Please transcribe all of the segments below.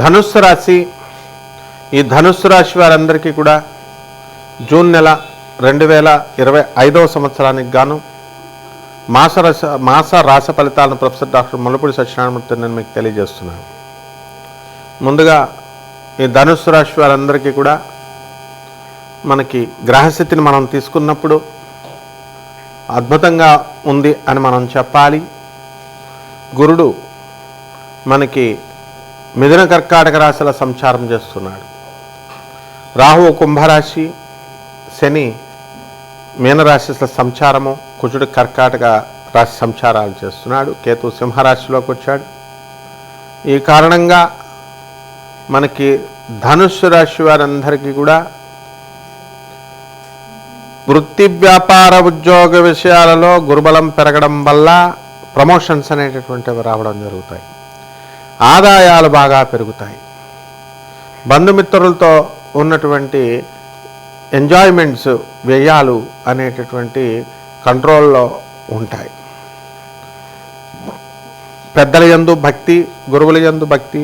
ధనుస్సు రాశి ఈ ధనుస్సు రాశి వారందరికీ కూడా జూన్ నెల రెండు వేల ఇరవై ఐదవ సంవత్సరానికి గాను మాస రస మాస రాస ఫలితాలను ప్రొఫెసర్ డాక్టర్ ముల్లపూడి సత్యనారాయణమూర్తి నేను మీకు తెలియజేస్తున్నాను. ముందుగా ఈ ధనుస్సు రాశి వారందరికీ కూడా మనకి గ్రహస్థితిని మనం తీసుకున్నప్పుడు అద్భుతంగా ఉంది అని మనం చెప్పాలి. గురుడు మనకి మిథున కర్కాటక రాశిల సంచారం చేస్తున్నాడు. రాహువు కుంభరాశి శని మీనరాశిల సంచారము కుజుడు కర్కాటక రాశి సంచారాలు చేస్తున్నాడు. కేతు సింహరాశిలోకి వచ్చాడు. ఈ కారణంగా మనకి ధనుస్సు రాశి వారందరికీ కూడా వృత్తి వ్యాపార ఉద్యోగ విషయాలలో గురుబలం పెరగడం వల్ల ప్రమోషన్స్ అనేటటువంటివి రావడం జరుగుతాయి. ఆదాయాలు బాగా పెరుగుతాయి. బంధుమిత్రులతో ఉన్నటువంటి ఎంజాయ్మెంట్స్ వ్యయాలు అనేటటువంటి కంట్రోల్లో ఉంటాయి. పెద్దల యందు భక్తి గురువుల యందు భక్తి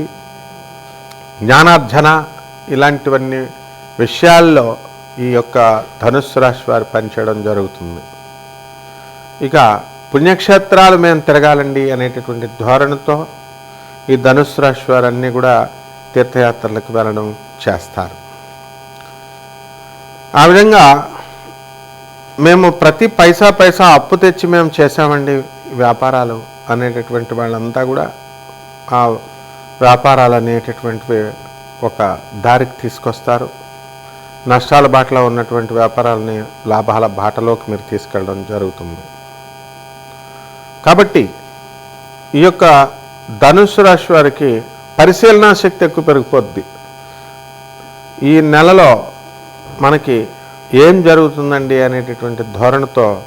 జ్ఞానార్జన ఇలాంటివన్నీ విషయాల్లో ఈ యొక్క ధనుస్సు రాశి వారు పనిచేయడం జరుగుతుంది. ఇక పుణ్యక్షేత్రాలు మేము తిరగాలండి అనేటటువంటి ధోరణితో ఈ ధనుస్సు రాశి వారన్నీ కూడా తీర్థయాత్రలకు వెళ్ళడం చేస్తారు. ఆ విధంగా మేము ప్రతి పైసా పైసా అప్పు తెచ్చి మేము చేసామండి వ్యాపారాలు అనేటటువంటి వాళ్ళంతా కూడా. ఆ వ్యాపారాలు అనేటటువంటివి ఒక దారికి తీసుకొస్తారు. నష్టాల బాటలో ఉన్నటువంటి వ్యాపారాలని లాభాల బాటలోకి మీరు తీసుకెళ్ళడం జరుగుతుంది. కాబట్టి ఈ యొక్క ధనుసు రాశి వారికి పరిశీలనా శక్తి ఎక్కువ పెరిగిపోద్ది. ఈ నెలలో మనకి ఏం జరుగుతుందండి అనేటటువంటి ధోరణితో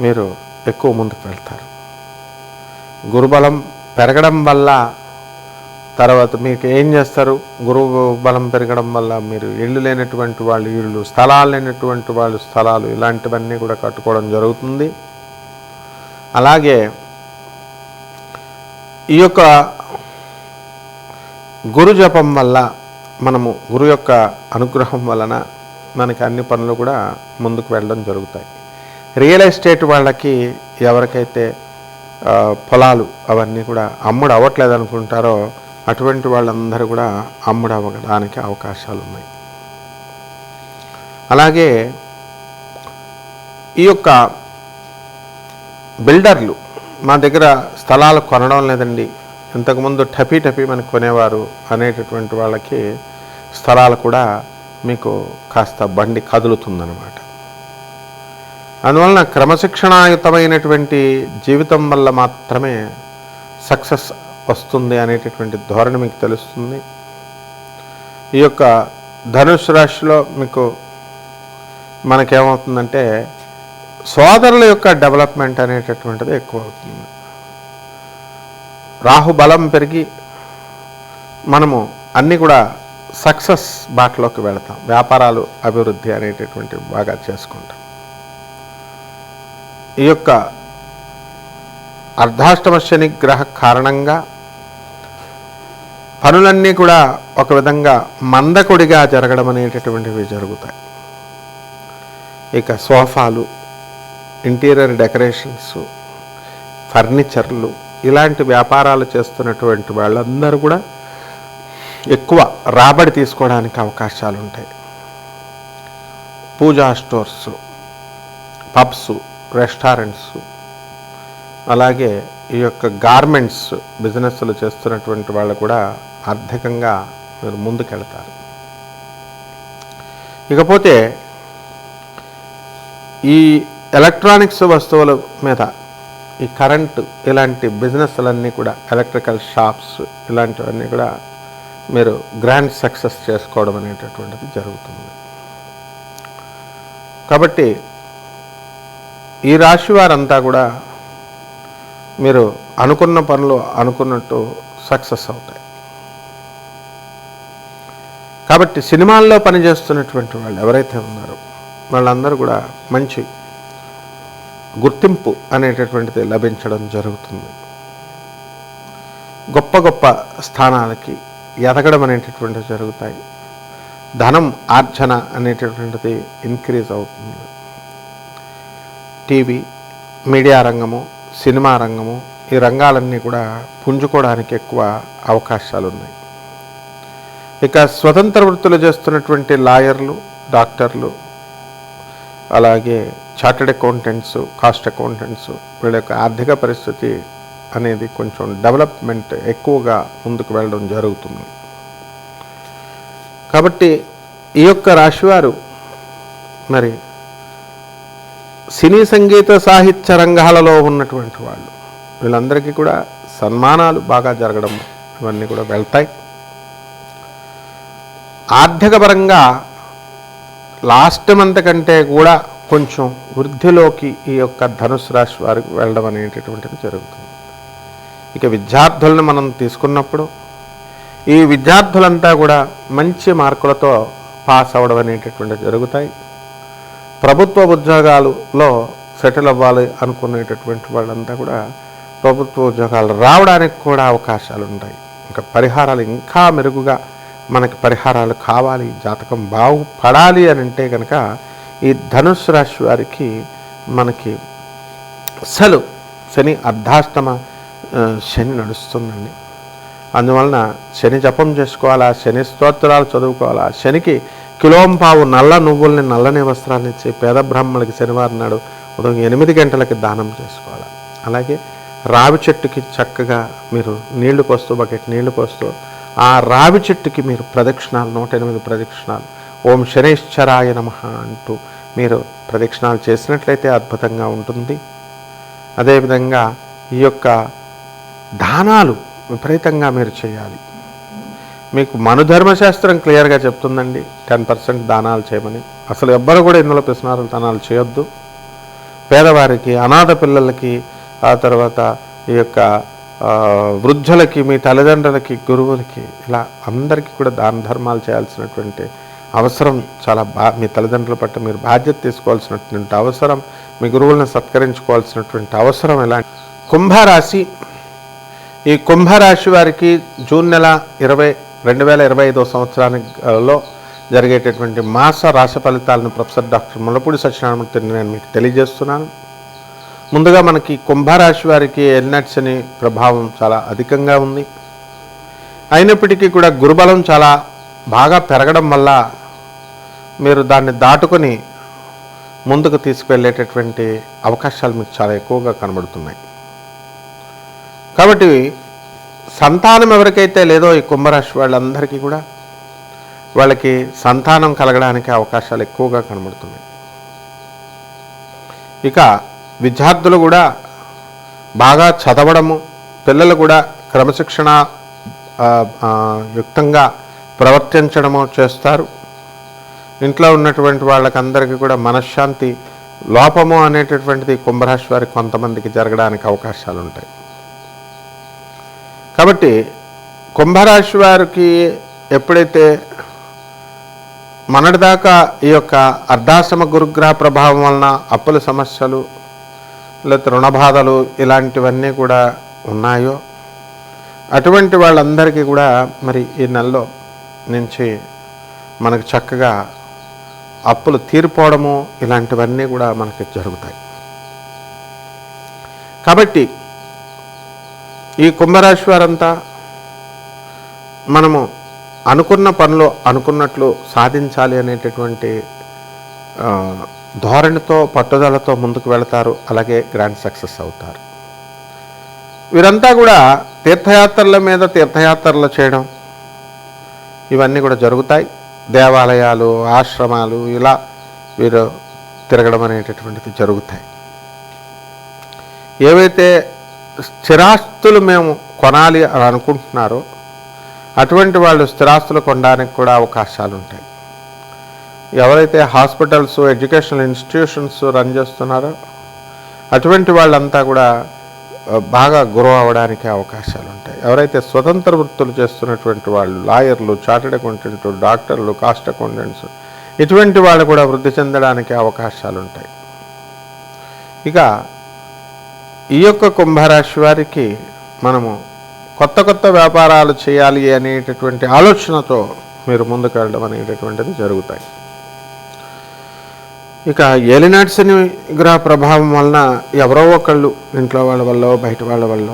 మీరు ఎక్కువ ముందుకు వెళ్తారు. గురుబలం పెరగడం వల్ల తర్వాత మీకు ఏం చేస్తారు? గురువు బలం పెరగడం వల్ల మీరు ఇళ్ళు లేనటువంటి వాళ్ళు ఇళ్ళు స్థలాలు లేనటువంటి వాళ్ళు స్థలాలు ఇలాంటివన్నీ కూడా కట్టుకోవడం జరుగుతుంది. అలాగే ఈ యొక్క గురు జపం వల్ల మనము గురు యొక్క అనుగ్రహం వలన మనకి అన్ని పనులు కూడా ముందుకు వెళ్ళడం జరుగుతాయి. రియల్ ఎస్టేట్ వాళ్ళకి ఎవరికైతే పొలాలు అవన్నీ కూడా అమ్ముడు అవ్వట్లేదు అనుకుంటారో అటువంటి వాళ్ళందరూ కూడా అమ్ముడు అవ్వడానికి అవకాశాలు ఉన్నాయి అలాగే ఈ యొక్క బిల్డర్లు మా దగ్గర స్థలాలు కొనడం లేదండి. ఇంతకుముందు టపీ టపీ మనకు కొనేవారు అనేటటువంటి వాళ్ళకి స్థలాలు కూడా మీకు కాస్త బండి కదులుతుందనమాట అందువలన క్రమశిక్షణాయుతమైనటువంటి జీవితం వల్ల మాత్రమే సక్సెస్ వస్తుంది అనేటటువంటి ధోరణి మీకు తెలుస్తుంది. ఈ యొక్క ధనుసు రాశిలో మీకు మనకేమవుతుందంటే సోదరుల యొక్క డెవలప్మెంట్ అనేటటువంటిది ఎక్కువ అవుతుంది రాహు బలం పెరిగి మనము అన్నీ కూడా సక్సెస్ బాటలోకి వెళతాం. వ్యాపారాలు అభివృద్ధి అనేటటువంటివి బాగా చేసుకుంటాం. ఈ యొక్క అర్ధాష్టమ శని గ్రహ కారణంగా పనులన్నీ కూడా ఒక విధంగా మందకొడిగా జరగడం అనేటటువంటివి జరుగుతాయి. ఇక సోఫాలు ఇంటీరియర్ డెకరేషన్స్ ఫర్నిచర్లు ఇలాంటి వ్యాపారాలు చేస్తున్నటువంటి వాళ్ళందరూ కూడా ఎక్కువ రాబడి తీసుకోవడానికి అవకాశాలు ఉంటాయి. పూజా స్టోర్స్ పబ్స్ రెస్టారెంట్స్ అలాగే ఈ యొక్క గార్మెంట్స్ బిజినెస్లు చేస్తున్నటువంటి వాళ్ళు కూడా ఆర్థికంగా మీరు ముందుకెళ్తారు. ఇకపోతే ఈ ఎలక్ట్రానిక్స్ వస్తువుల మీద ఈ కరెంటు ఇలాంటి బిజినెస్లన్నీ కూడా ఎలక్ట్రికల్ షాప్స్ ఇలాంటివన్నీ కూడా మీరు గ్రాండ్ సక్సెస్ చేసుకోవడం అనేటటువంటిది జరుగుతుంది. కాబట్టి ఈ రాశి వారంతా కూడా మీరు అనుకున్న పనులు అనుకున్నట్టు సక్సెస్ అవుతాయి. కాబట్టి సినిమాల్లో పనిచేస్తున్నటువంటి వాళ్ళు ఎవరైతే ఉన్నారో వాళ్ళందరూ కూడా మంచి గుర్తింపు అనేటటువంటిది లభించడం జరుగుతుంది. గొప్ప గొప్ప స్థానాలకి ఎదగడం అనేటటువంటివి జరుగుతాయి. ధనం ఆర్జన అనేటటువంటిది ఇంక్రీజ్ అవుతుంది. టీవీ మీడియా రంగము సినిమా రంగము ఈ రంగాలన్నీ కూడా పుంజుకోవడానికి ఎక్కువ అవకాశాలు ఉన్నాయి ఇక స్వతంత్ర వృత్తులు చేస్తున్నటువంటి లాయర్లు డాక్టర్లు అలాగే చార్టెడ్ అకౌంటెంట్స్ కాస్ట్ అకౌంటెంట్స్ వీళ్ళ యొక్క ఆర్థిక పరిస్థితి అనేది కొంచెం డెవలప్మెంట్ ఎక్కువగా ముందుకు వెళ్ళడం జరుగుతుంది. కాబట్టి ఈ యొక్క రాశివారు మరి సినీ సంగీత సాహిత్య రంగాలలో ఉన్నటువంటి వాళ్ళు వీళ్ళందరికీ కూడా సన్మానాలు బాగా జరగడం ఇవన్నీ కూడా వెళ్తాయి. ఆర్థికపరంగా లాస్ట్ మంత్ కంటే కూడా కొంచెం వృద్ధిలోకి ఈ యొక్క ధనుసు రాశి వారికి వెళ్ళడం అనేటటువంటిది జరుగుతుంది. ఇక విద్యార్థులను మనం తీసుకున్నప్పుడు ఈ విద్యార్థులంతా కూడా మంచి మార్కులతో పాస్ అవ్వడం అనేటటువంటివి జరుగుతాయి. ప్రభుత్వ ఉద్యోగాలలో సెటిల్ అవ్వాలి అనుకునేటటువంటి వాళ్ళంతా కూడా ప్రభుత్వ ఉద్యోగాలు రావడానికి కూడా అవకాశాలు ఉంటాయి. ఇంకా పరిహారాలు ఇంకా మెరుగుగా మనకి పరిహారాలు కావాలి జాతకం బాగుపడాలి అని అంటే కనుక ఈ ధనుసు రాశి వారికి మనకి అసలు శని అర్ధాష్టమ శని నడుస్తుందండి. అందువలన శని జపం చేసుకోవాలా శని స్తోత్రాలు చదువుకోవాలా శనికి కిలోంపావు నల్ల నువ్వుల్ని నల్లని వస్త్రాన్ని ఇచ్చి పేద బ్రాహ్మణులకి శనివారం నాడు ఉదయం ఎనిమిది గంటలకి దానం చేసుకోవాలి. అలాగే రావి చెట్టుకి చక్కగా మీరు నీళ్ళు పోస్తూ బకెట్ నీళ్ళు పోస్తూ ఆ రావి చెట్టుకి మీరు ప్రదక్షిణాలు నూట ఎనిమిది ప్రదక్షిణాలు. ఓం శనేశ్వరాయ నమ అంటూ మీరు ప్రదక్షిణాలు చేసినట్లయితే అద్భుతంగా ఉంటుంది. అదేవిధంగా ఈ యొక్క దానాలు విపరీతంగా మీరు చేయాలి. మీకు మనుధర్మశాస్త్రం క్లియర్గా చెప్తుందండి టెన్ పర్సెంట్ దానాలు చేయమని. అసలు ఎవ్వరు కూడా ఇందులో పిసినారు దానాలు చేయొద్దు. పేదవారికి అనాథ పిల్లలకి ఆ తర్వాత ఈ యొక్క వృద్ధులకి మీ తల్లిదండ్రులకి గురువులకి ఇలా అందరికీ కూడా దాన ధర్మాలు చేయాల్సినటువంటి అవసరం చాలా బా మీ తల్లిదండ్రుల పట్ల మీరు బాధ్యత తీసుకోవాల్సినటువంటి అవసరం మీ గురువులను సత్కరించుకోవాల్సినటువంటి అవసరం ఎలా? కుంభరాశి. ఈ కుంభరాశి వారికి జూన్ నెల ఇరవై రెండు వేల ఇరవై ఐదో సంవత్సరానిలో జరిగేటటువంటి మాస రాశి ఫలితాలను ప్రొఫెసర్ డాక్టర్ ముల్లపూడి సత్యనారాయణమూర్తిని నేను మీకు తెలియజేస్తున్నాను. ముందుగా మనకి కుంభరాశి వారికి ఎల్నట్స్ అనే ప్రభావం చాలా అధికంగా ఉంది. అయినప్పటికీ కూడా గురుబలం చాలా బాగా పెరగడం వల్ల మీరు దాన్ని దాటుకొని ముందుకు తీసుకువెళ్ళేటటువంటి అవకాశాలు మీకు చాలా ఎక్కువగా కనబడుతున్నాయి. కాబట్టి సంతానం ఎవరికైతే లేదో ఈ కుంభరాశి వాళ్ళందరికీ కూడా వాళ్ళకి సంతానం కలగడానికి అవకాశాలు ఎక్కువగా కనబడుతున్నాయి. ఇక విద్యార్థులు కూడా బాగా చదవడము పిల్లలు కూడా క్రమశిక్షణ యుక్తంగా ప్రవర్తించడము చేస్తారు. ఇంట్లో ఉన్నటువంటి వాళ్ళకందరికీ కూడా మనశ్శాంతి లోపము అనేటటువంటిది కుంభరాశి వారికి కొంతమందికి జరగడానికి అవకాశాలు ఉంటాయి కాబట్టి కుంభరాశి వారికి ఎప్పుడైతే మొన్నటిదాకా ఈ యొక్క అర్ధాశ్రమ గురుగ్రహ ప్రభావం వలన అప్పుల సమస్యలు లేకపోతే రుణబాధలు ఇలాంటివన్నీ కూడా ఉన్నాయో అటువంటి వాళ్ళందరికీ కూడా మరి ఈ నెలలో నుంచి మనకు చక్కగా అప్పులు తీరిపోవడము ఇలాంటివన్నీ కూడా మనకి జరుగుతాయి. కాబట్టి ఈ కుంభరాశి వారంతా మనము అనుకున్న పనులు అనుకున్నట్లు సాధించాలి అనేటటువంటి ధోరణితో పట్టుదలతో ముందుకు వెళతారు. అలాగే గ్రాండ్ సక్సెస్ అవుతారు. వీరంతా కూడా తీర్థయాత్రల మీద తీర్థయాత్రలు చేయడం ఇవన్నీ కూడా జరుగుతాయి. దేవాలయాలు ఆశ్రమాలు ఇలా వీరు తిరగడం అనేటటువంటిది జరుగుతాయి. ఏవైతే స్థిరాస్తులు మేము కొనాలి అని అనుకుంటున్నారో అటువంటి వాళ్ళు స్థిరాస్తులు కొనడానికి కూడా అవకాశాలు ఉంటాయి. ఎవరైతే హాస్పిటల్స్ ఎడ్యుకేషనల్ ఇన్స్టిట్యూషన్స్ రన్ చేస్తున్నారో అటువంటి వాళ్ళంతా కూడా బాగా గ్రో అవ్వడానికి అవకాశాలు ఉంటాయి. ఎవరైతే స్వతంత్ర వృత్తులు చేస్తున్నటువంటి వాళ్ళు లాయర్లు చార్టెడ్ అకౌంటెంట్ డాక్టర్లు కాస్ట్ అకౌంటెంట్స్ ఇటువంటి వాళ్ళు కూడా వృద్ధి చెందడానికి అవకాశాలు ఉంటాయి. ఇక ఈ యొక్క కుంభరాశి వారికి మనము కొత్త కొత్త వ్యాపారాలు చేయాలి అనేటటువంటి ఆలోచనతో మీరు ముందుకు వెళ్ళడం అనేటటువంటిది జరుగుతాయి. ఇక ఏలినాటి శని గ్రహ ప్రభావం వలన ఎవరో ఒకళ్ళు ఇంట్లో వాళ్ళ వల్ల బయట వాళ్ళ వల్ల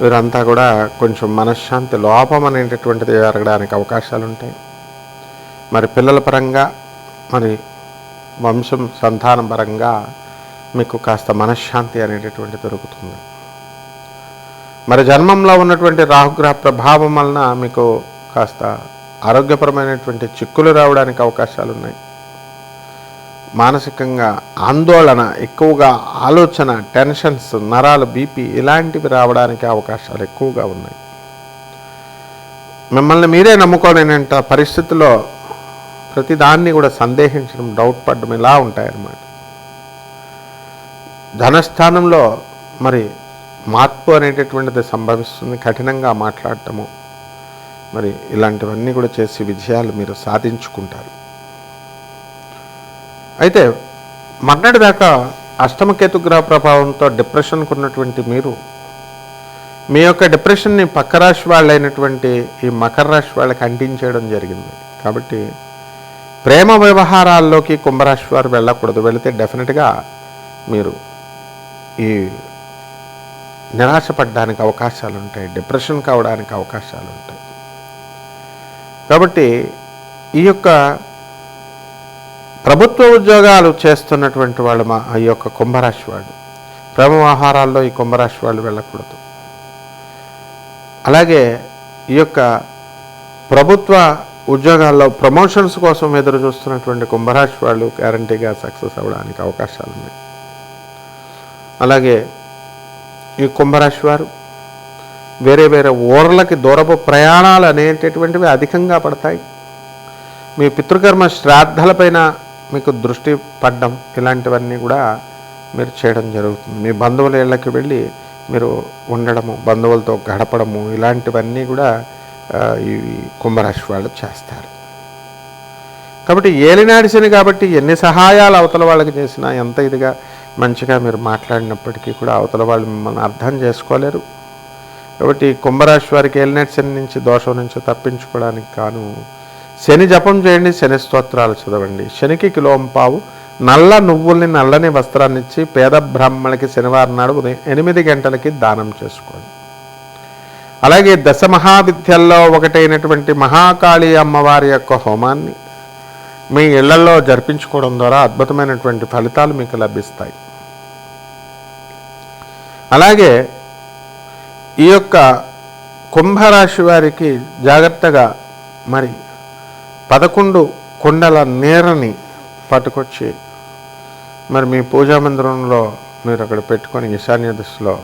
వీరంతా కూడా కొంచెం మనశ్శాంతి లోపం అనేటటువంటిది జరగడానికి అవకాశాలు ఉంటాయి మరి పిల్లల పరంగా మరి వంశం సంతానం పరంగా మీకు కాస్త మనశ్శాంతి అనేటటువంటి దొరుకుతుంది. మరి జన్మంలో ఉన్నటువంటి రాహుగ్రహ ప్రభావం వలన మీకు కాస్త ఆరోగ్యపరమైనటువంటి చిక్కులు రావడానికి అవకాశాలు ఉన్నాయి మానసికంగా ఆందోళన ఎక్కువగా ఆలోచన టెన్షన్స్ నరాలు బీపీ ఇలాంటివి రావడానికి అవకాశాలు ఎక్కువగా ఉన్నాయి. మిమ్మల్ని మీరే నమ్ముకోలేనంత పరిస్థితుల్లో ప్రతిదాన్ని కూడా సందేహించడం డౌట్ పడడం ఇలా ఉంటాయన్నమాట. ధనస్థానంలో మరి మార్పు అనేటటువంటిది సంభవిస్తుంది కఠినంగా మాట్లాడటము. మరి ఇలాంటివన్నీ కూడా చేసి విజయాలు మీరు సాధించుకుంటారు. అయితే మర్నాటి దాకా అష్టమకేతు గ్రహ ప్రభావంతో డిప్రెషన్కు ఉన్నటువంటి మీరు మీ యొక్క డిప్రెషన్ని పక్క రాశి వాళ్ళైనటువంటి ఈ మకర రాశి వాళ్ళకి అంటించేయడం జరిగింది. కాబట్టి ప్రేమ వ్యవహారాల్లోకి కుంభరాశి వారు వెళ్ళకూడదు. వెళితే డెఫినెట్గా మీరు ఈ నిరాశపడడానికి అవకాశాలు ఉంటాయి డిప్రెషన్ కావడానికి అవకాశాలు ఉంటాయి కాబట్టి ఈ యొక్క ప్రభుత్వ ఉద్యోగాలు చేస్తున్నటువంటి వాళ్ళు మా ఈ యొక్క కుంభరాశి వాళ్ళు. ప్రేమ ఆహారాల్లో ఈ కుంభరాశి వాళ్ళు వెళ్ళకూడదు. అలాగే ఈ యొక్క ప్రభుత్వ ఉద్యోగాల్లో ప్రమోషన్స్ కోసం ఎదురు చూస్తున్నటువంటి కుంభరాశి వాళ్ళు గ్యారంటీగా సక్సెస్ అవ్వడానికి అవకాశాలు ఉన్నాయి. అలాగే ఈ కుంభరాశి వారు వేరే వేరే ఊర్లకి దూరపు ప్రయాణాలు అనేటటువంటివి అధికంగా పడతాయి. మీ పితృకర్మ శ్రాద్ధలపైన మీకు దృష్టి పడ్డం ఇలాంటివన్నీ కూడా మీరు చేయడం జరుగుతుంది. మీ బంధువుల ఇళ్ళకి వెళ్ళి మీరు ఉండడము బంధువులతో గడపడము ఇలాంటివన్నీ కూడా ఈ కుంభరాశి వాళ్ళు చేస్తారు. కాబట్టి ఏలినాడి శని కాబట్టి ఎన్ని సహాయాలు అవతల వాళ్ళకి చేసినా ఎంత ఇదిగా మంచిగా మీరు మాట్లాడినప్పటికీ కూడా అవతల వాళ్ళు మిమ్మల్ని అర్థం చేసుకోలేరు. కాబట్టి కుంభరాశి వారికి ఏలినాటి శని నుంచి దోషం నుంచి తప్పించుకోవడానికి కాను శని జపం చేయండి శని స్తోత్రాలు చదవండి. శనికి కిలోంపావు నల్ల నువ్వుల్ని నల్లని వస్త్రాన్ని ఇచ్చి పేద బ్రాహ్మణులకి శనివారం నాడు ఉదయం ఎనిమిది గంటలకి దానం చేసుకోండి. అలాగే దశ మహావిద్యల్లో ఒకటైనటువంటి మహాకాళి అమ్మవారి యొక్క హోమాన్ని మీ ఇళ్ళలో జరిపించుకోవడం ద్వారా అద్భుతమైనటువంటి ఫలితాలు మీకు లభిస్తాయి. అలాగే ఈ యొక్క కుంభరాశి వారికి జాగ్రత్తగా మరి పదకొండు కుండల నీరని పట్టుకొచ్చి మరి మీ పూజా మందిరంలో మీరు అక్కడ పెట్టుకొని ఈశాన్య దిశలో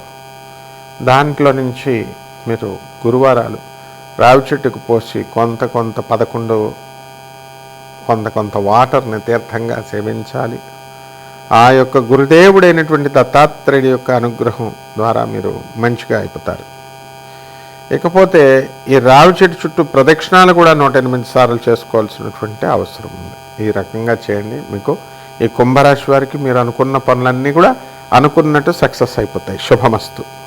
దాంట్లో నుంచి మీరు గురువారాలు రావి చెట్టుకు పోసి కొంత కొంత పదకొండు కొంత కొంత వాటర్ని తీర్థంగా సేవించాలి. ఆ యొక్క గురుదేవుడైనటువంటి దత్తాత్రేయుడి యొక్క అనుగ్రహం ద్వారా మీరు మంచిగా అయిపోతారు. ఇకపోతే ఈ రావి చెట్టు చుట్టూ ప్రదక్షిణాలు కూడా నూట ఎనిమిది సార్లు చేసుకోవాల్సినటువంటి అవసరం ఉంది. ఈ రకంగా చేయండి. మీకు ఈ కుంభరాశి వారికి మీరు అనుకున్న పనులన్నీ కూడా అనుకున్నట్టు సక్సెస్ అయిపోతాయి. శుభమస్తు.